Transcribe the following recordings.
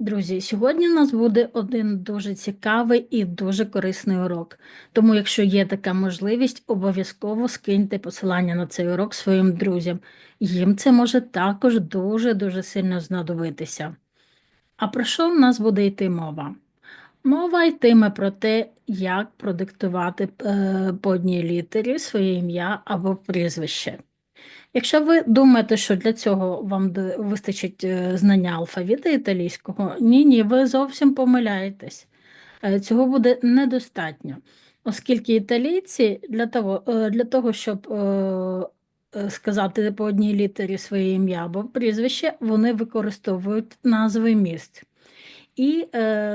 Друзі, сьогодні у нас буде один дуже цікавий і дуже корисний урок. Тому, якщо є така можливість, обов'язково скиньте посилання на цей урок своїм друзям. Їм це може також дуже-дуже сильно знадобитися. А про що в нас буде йти мова? Мова йтиме про те, як продиктувати е, по одній літері своє ім'я або прізвище. Якщо ви думаєте, що для цього вам вистачить е, знання алфавіту італійського, ні, ні, ви зовсім помиляєтесь. Е, Цього буде недостатньо, оскільки італійці для того, е, для того щоб сказати по одній літері своє ім'я або прізвище, вони використовують назви міст. І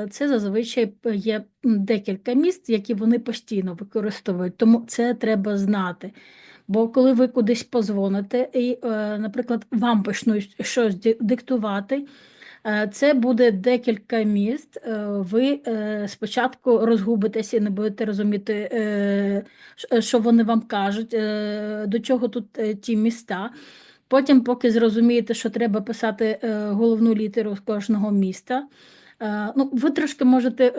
це зазвичай є декілька міст, які вони постійно використовують, тому це треба знати. Бо коли ви кудись позвоните, і, е, наприклад, вам почнуть щось диктувати, е, це буде декілька міст. е, Ви спочатку розгубитеся і не будете розуміти, що вони вам кажуть, до чого тут ті міста. Потім, поки зрозумієте, що треба писати головну літеру з кожного міста, ну, ви трошки можете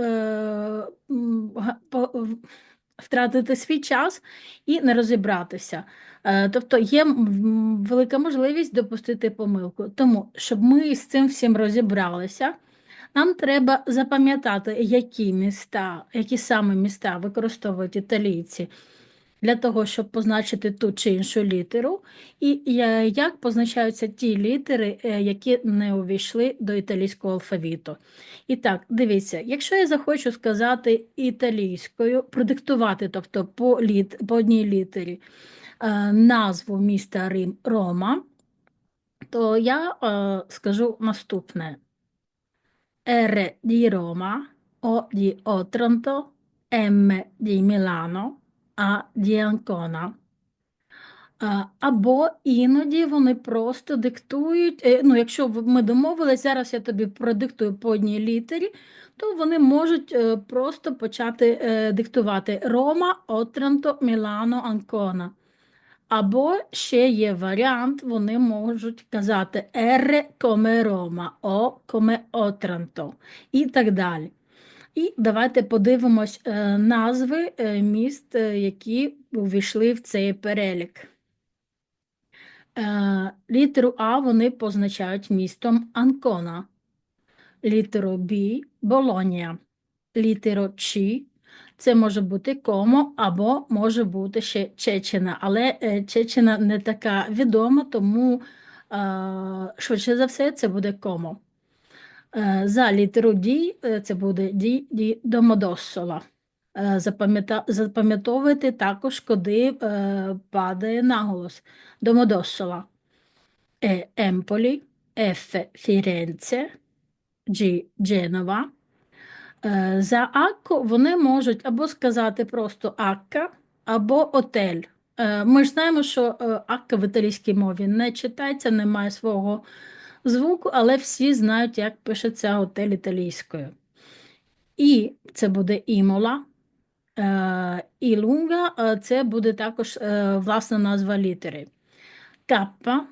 втратити свій час і не розібратися. Е, Тобто є велика можливість допустити помилку. Тому, щоб ми з цим всім розібралися, нам треба запам'ятати, які міста, які саме міста використовують італійці для того, щоб позначити ту чи іншу літеру, і е, як позначаються ті літери, е, які не увійшли до італійського алфавіту. І так, дивіться, якщо я захочу сказати італійською, продиктувати, тобто по, літ, по одній літері е, назву міста Рим Рома, то я скажу наступне: R di Roma, O di Otranto, M di Milano, А di Ancona. А, Або іноді вони просто диктують. е, Ну, якщо ми домовились, зараз я тобі продиктую по одній літері, то вони можуть е, просто почати е, диктувати Рома, Отранто, Мілано, Анкона. Або ще є варіант, вони можуть казати R come Roma, O come Otranto і так далі. І давайте подивимось е, назви е, міст, е, які увійшли в цей перелік. Літеру А вони позначають містом Анкона, літеру Б Болонія, літеру Ч це може бути Комо або може бути ще Чечена, але Чечена не така відома, тому швидше за все це буде Комо. Е, За літеру Д е, це буде Ді Ді Домодоссола. Е, Запам'ятовуйте також, куди падає наголос. Домодоссола. Е Емполі, Ф Фіренце, G Дженова. За Акко вони можуть або сказати просто Акка, або отель. Ми ж знаємо, що Акка в італійській мові не читається, не має свого звуку, але всі знають, як пишеться готель італійською. І це буде Імола. Е, І лунга е, це буде також е, власна назва літери. Каппа.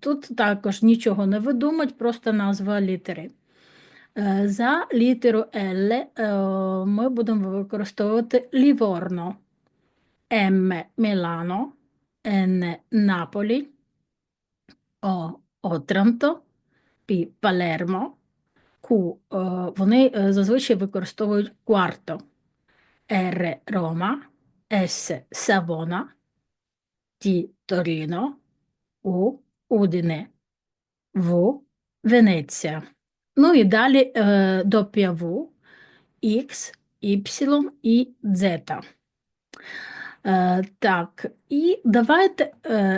Тут також нічого не видумать, просто назва літери. За літеру L ми будемо використовувати Ліворно, М Мілано, Н Наполі, О Отранто, П Палермо, Q е, вони е, зазвичай використовують кварто, Р Рома, С Савона, Т Торіно, У Удине, В Венеція. Ну і далі е, до п'яву X, Y і Z. Так, і давайте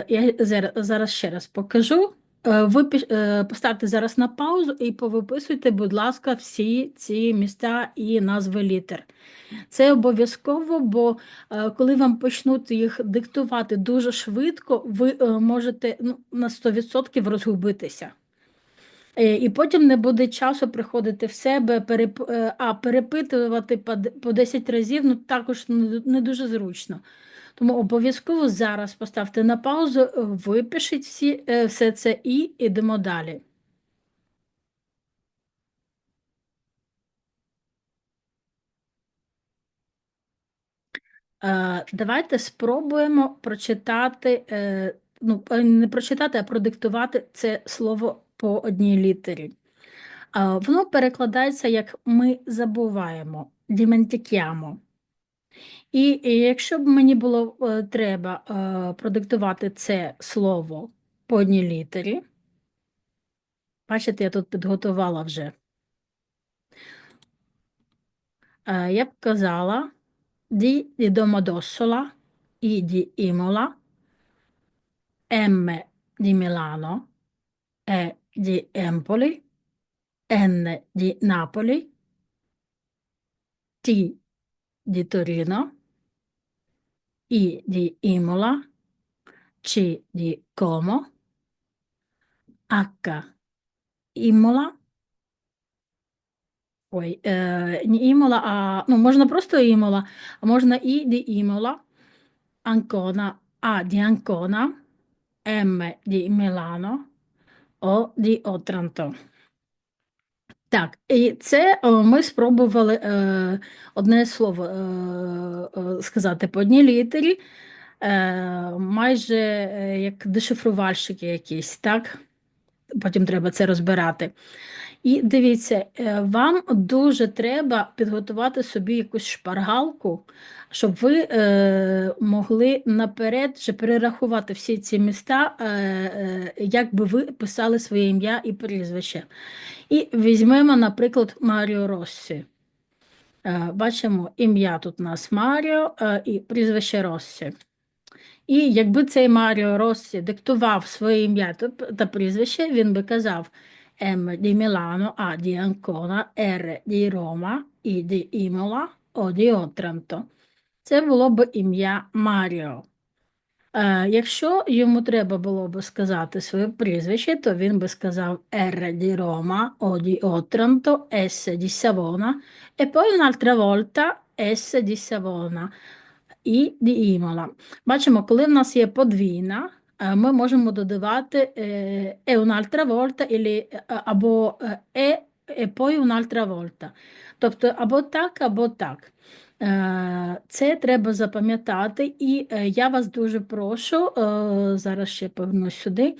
я зараз ще раз покажу. Е, ви е, поставте зараз на паузу і повиписуйте, будь ласка, всі ці міста і назви літер. Це обов'язково, бо е, коли вам почнуть їх диктувати дуже швидко, ви можете ну, на 100% розгубитися. І потім не буде часу приходити в себе, переп... а перепитувати по д- 10 разів, ну також не дуже зручно. Тому обов'язково зараз поставте на паузу, випишіть всі, е, все це і йдемо далі. Е, давайте спробуємо прочитати, е, ну, не прочитати, а продиктувати це слово по одній літері. Воно перекладається, як ми забуваємо, діментікямо. І, і якщо б мені було е, треба е, продиктувати це слово по одній літері, бачите, я тут підготувала вже. Е, я б казала di Domodossola, I di Imola, M di Milano, E di Empoli, N di Napoli, T di Torino, I di Imola, C di Como, H Imola, ой, е, не Імола, а ну, можна просто Імола, а можна І di Imola, Ancona, A di Ancona, M di Milano, O di Otranto. Так, і це о, ми спробували е, одне слово е, е, сказати по одній літері, е, майже е, як дешифрувальщики якісь, так? Потім треба це розбирати. І дивіться, е, вам дуже треба підготувати собі якусь шпаргалку, щоб ви е, могли наперед вже перерахувати всі ці міста, е, е, як би ви писали своє ім'я і прізвище. І візьмемо, наприклад, Маріо Россі. Е, Бачимо, ім'я тут у нас Маріо е, і прізвище Россі. І якби цей Маріо Россі диктував своє ім'я та- прізвище, він би казав М di Milano, А di Ancona, Р di Roma, І di Imola, О di Otranto. Це було б ім'я Маріо. Е, якщо йому треба було б сказати своє прізвище, то він би сказав R di Roma, O di Otranto, S di Savona e poi un'altra volta S di Savona, Di Imola. Бачимо, коли в нас є подвійна, е, ми можемо додавати е, e un'altra volta е, або е, e poi un'altra volta. Тобто або так, або так. Е, Це треба запам'ятати, і е, я вас дуже прошу, е, зараз ще повернусь сюди.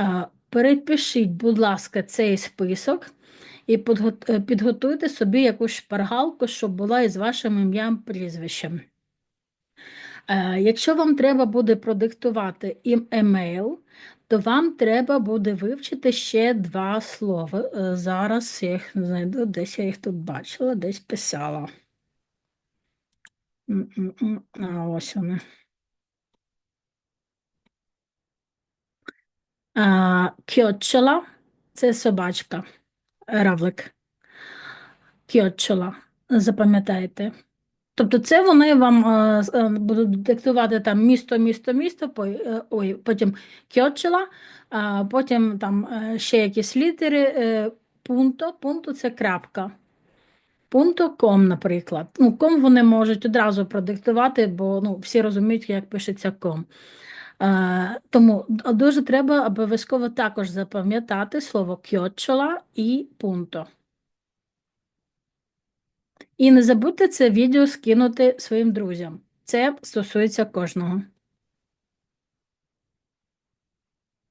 е, Перепишіть, будь ласка, цей список і е, підготуйте собі якусь шпаргалку, щоб була із вашим ім'ям прізвищем. Е, Якщо вам треба буде продиктувати ім- емейл, то вам треба буде вивчити ще два слова. Е, Зараз я їх знайду, десь я їх тут бачила, десь писала. А ось вони. А, Кьочола – це собачка, равлик. Кьочола, запам'ятайте. Тобто це вони вам е, е, будуть диктувати там місто, місто, місто, е, ой, потім кьочола, а потім там ще якісь літери, пунто, пунто – це крапка. Пунто ком, наприклад. Ну, ком вони можуть одразу продиктувати, бо ну, всі розуміють, як пишеться ком. Е, тому дуже треба обов'язково також запам'ятати слово кьочола і пунто. І не забудьте це відео скинути своїм друзям. Це стосується кожного.